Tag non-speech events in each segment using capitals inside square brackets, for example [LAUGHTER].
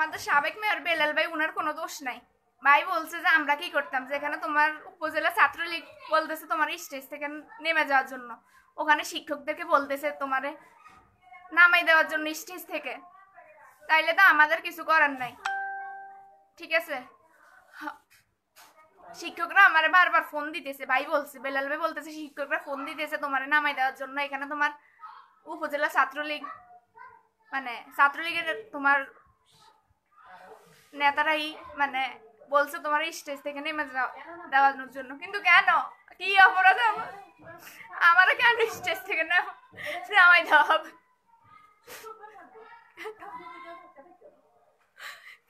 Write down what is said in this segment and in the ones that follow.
আমাদের সাবেক মেয়র বেলাল ভাই, উনার কোনো দোষ নাই। ভাই বলছে যে, আমরা কি করতাম? যেখানে তোমার উপজেলা ছাত্রলীগ বলতেছে তোমার স্টেজ থেকে নেমে যাওয়ার জন্য। ওখানে শিক্ষকদেরকে বলতেছে তোমারে নামাই দেওয়ার জন্য স্টেজ থেকে। তাইলে তো আমাদের কিছু করার নাই। ঠিক আছে? শিক্ষকরা আমার বারবার ফোন দিতেছে। ভাই বলছে, বেলাল ভাই বলতেছে, শিক্ষকরা ফোন দিতেছে তোমারে নামাই দেওয়ার জন্য। এখানে তোমার উপজেলা ছাত্রলীগ মানে ছাত্রলীগের তোমার নেতারাই মানে বলছে তোমার স্টেজ থেকে নেমে যাও- দেওয়ানোর জন্য। কিন্তু কেন? কি অপরাধ আমার? আমারও কেন স্টেজ থেকে নাম- নামাই দেওয়া হবে।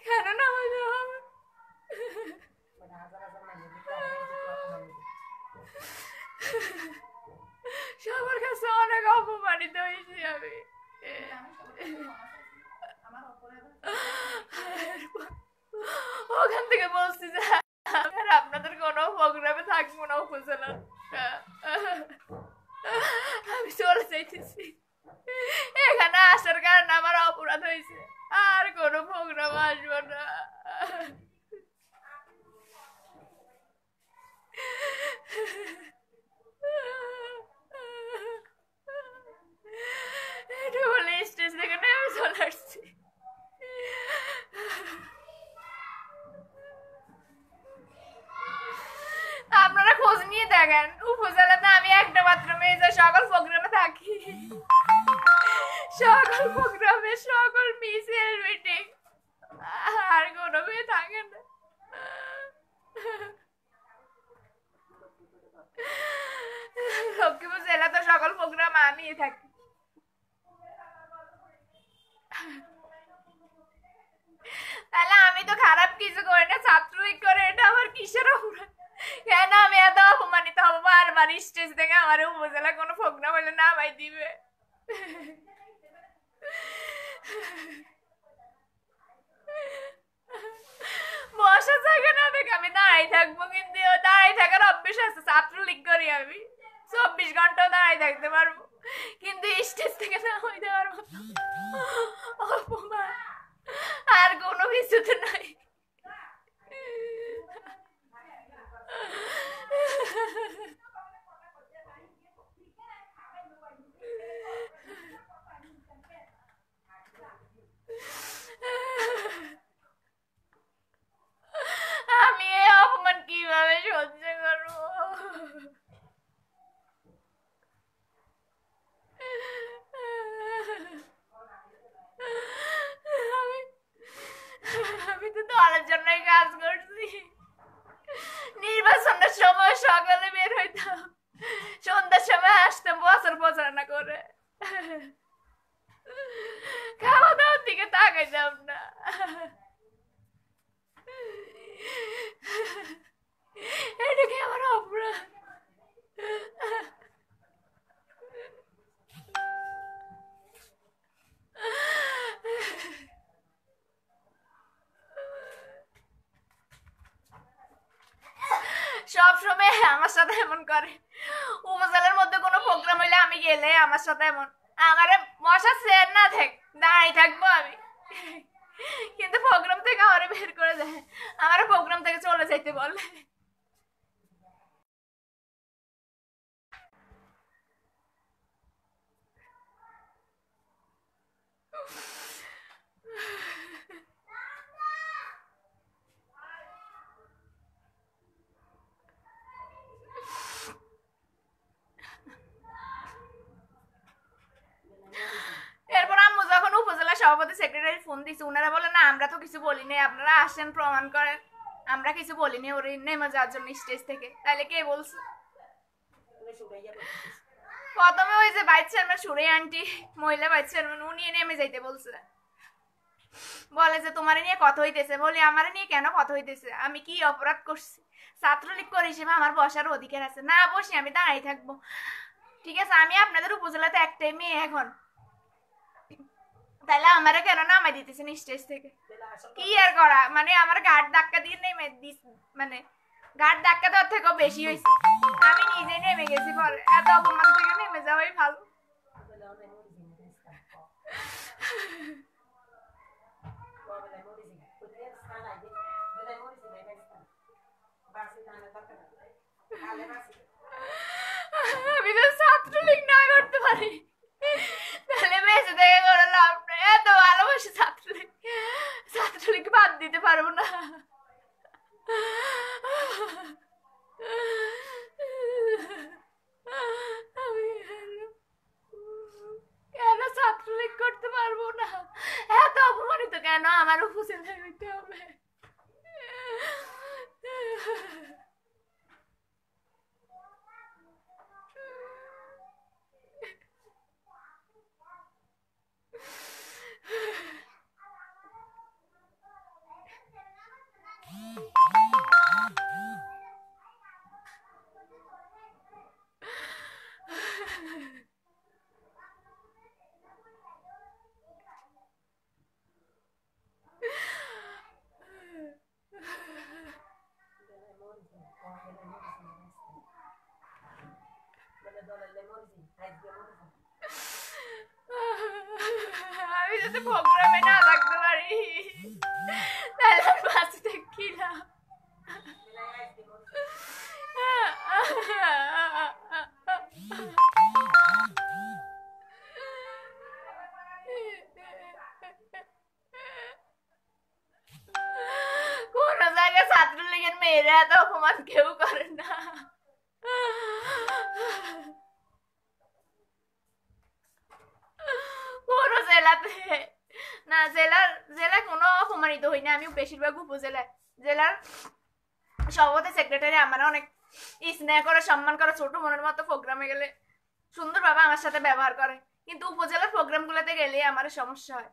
কেন নামাই দেওয়া হবে? সবার কাছে অনেক অপমানিত হয়েছি আমি। ওখান থেকে বলছি যে আর আপনাদের কোনো প্রোগ্রামে থাকব না উপজেলা। আমি চলে যাইতেছি। এখানে আসার কারণে আমার অপরাধ হয়েছে। আর কোনো প্রোগ্রাম আসব না এটা বলে স্টেজ থেকে নেমে চলে আসছি আপনারা খোঁজ নিয়ে দেখেন, উপজেলাতে আমি একটা মাত্র মেয়ে যে সকল প্রোগ্রামে থাকি। সকল প্রোগ্রামে সকল মিছিল মিটিং আর কোনো মেয়ে থাকে না। লক্ষ্মীপুর জেলা তো সকল প্রোগ্রাম আমি থাকি। তাহলে আমি তো খারাপ কিছু করি না, ছাত্রলীগ করে, এটা আমার কিসের কেন আমি এত অপমানিত হব? বারবার স্টেজ থেকে আমার উপজেলা কোনো প্রোগ্রাম হলে না ভাই দিবে। বসার জায়গা না দেখে আমি দাঁড়াই থাকব কিন্তু দাঁড়াই থাকার অভ্যেস আছে, ছাত্রলীগ করি আমি। চব্বিশ ঘন্টাও দাঁড়াই থাকতে পারব। কিন্তু স্টেজ থেকে না পারব। অপমান। আর কোনো কিছুতে নাই আমি এই অপমান কীভাবে সহ্য করব আমি আমি তো দলের জন্যই কাজ করছি নির্বাচনের সময় সকালে বের হইতাম সন্ধ্যার সময় আসতাম বছর প্রচারণা করে খাওয়া দাওয়ার তাকাইতাম না এটা কি আমার অপরাধ সব সময় আমার সাথে এমন করে উপজেলার মধ্যে কোনো প্রোগ্রাম হইলে আমি গেলে আমার সাথে এমন আমারে মশা সের না থাক দাঁড়াই থাকব আমি [LAUGHS] কিন্তু প্রোগ্রাম থেকে আমার বের করে দেয়। আমার প্রোগ্রাম থেকে চলে যাইতে বলে। এরপর আম্মু যখন উপজেলা সভাপতি সেক্রেটারি ফোন দিছে ওনারা বলে না আমরা তো কিছু বলিনি আপনারা আসেন প্রমাণ করেন। আমরা কিছু বলিনি ওর নেমে যাওয়ার জন্য স্টেজ থেকে। তাহলে কে বলছে? প্রথমে ওই যে ভাইস চেয়ারম্যান সুরে আন্টি মহিলা ভাইস চেয়ারম্যান উনি নেমে যাইতে বলছে। বলে যে তোমার নিয়ে কথা হইতেছে। বলি আমার নিয়ে কেন কথা হইতেছে? আমি কি অপরাধ করছি? ছাত্রলীগ করে হিসেবে আমার বসার অধিকার আছে। না বসি আমি দাঁড়াই থাকব। ঠিক আছে আমি আপনাদের উপজেলাতে একটাই মেয়ে এখন। তাহলে আমারও কেন না দিতেছে না স্টেজ থেকে? কি আর করা? মানে আমার গাড় ধাক্কা দিয়ে নেমে দিস মানে গাড় ধাক্কা দেওয়ার থেকেও বেশি হয়েছে। আমি নিজে নেমে গেছি পরে। এত অপমান থেকে নেমে যাওয়াই ভালো। আমি তো ছাত্রলীগ অপমানিত কেন আমার উপজেলায় হইতে হবে মেয়েরা এত অপমান কেউ করে না পুরো জেলাতে না জেলার জেলা কোনো অপমানিত হই না আমি বেশিরভাগ উপজেলায় জেলার সভাপতি সেক্রেটারি আমার অনেক স্নেহ করে সম্মান করে ছোট মনের মতো প্রোগ্রামে গেলে সুন্দরভাবে আমার সাথে ব্যবহার করে কিন্তু উপজেলার প্রোগ্রামগুলোতে গেলেই আমার সমস্যা হয়।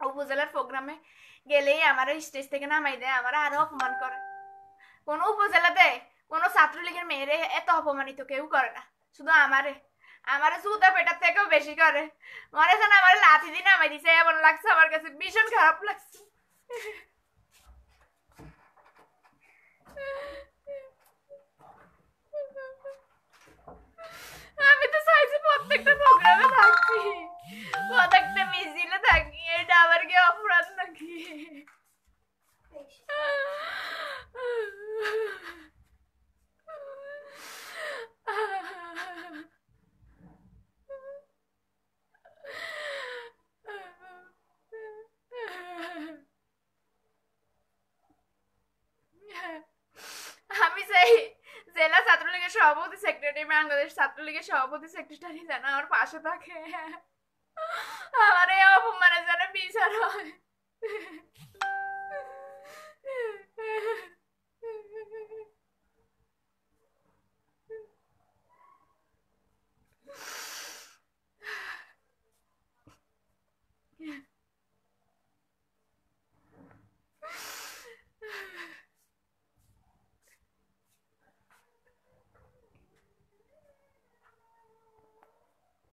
উপজেলার প্রোগ্রামে গেলেই আমার স্টেজ থেকে নামাই দেয়। আমার আরও অপমান করে। ছাত্রলীগের মেয়েরে এত অপমানিত কেউ করে না। শুধু আমারে। আমারে সুতা পেটার থেকেও বেশি করে। মনে হয় আমার লাথি দিয়ে নামাই দিছে, এমন লাগছে আমার কাছে। ভীষণ খারাপ লাগছে। সভাপতি সেক্রেটারি বাংলাদেশ ছাত্রলীগের সভাপতি সেক্রেটারি যেন আমার পাশে থাকে। আমার এই অপমানের যেন বিচার হয়।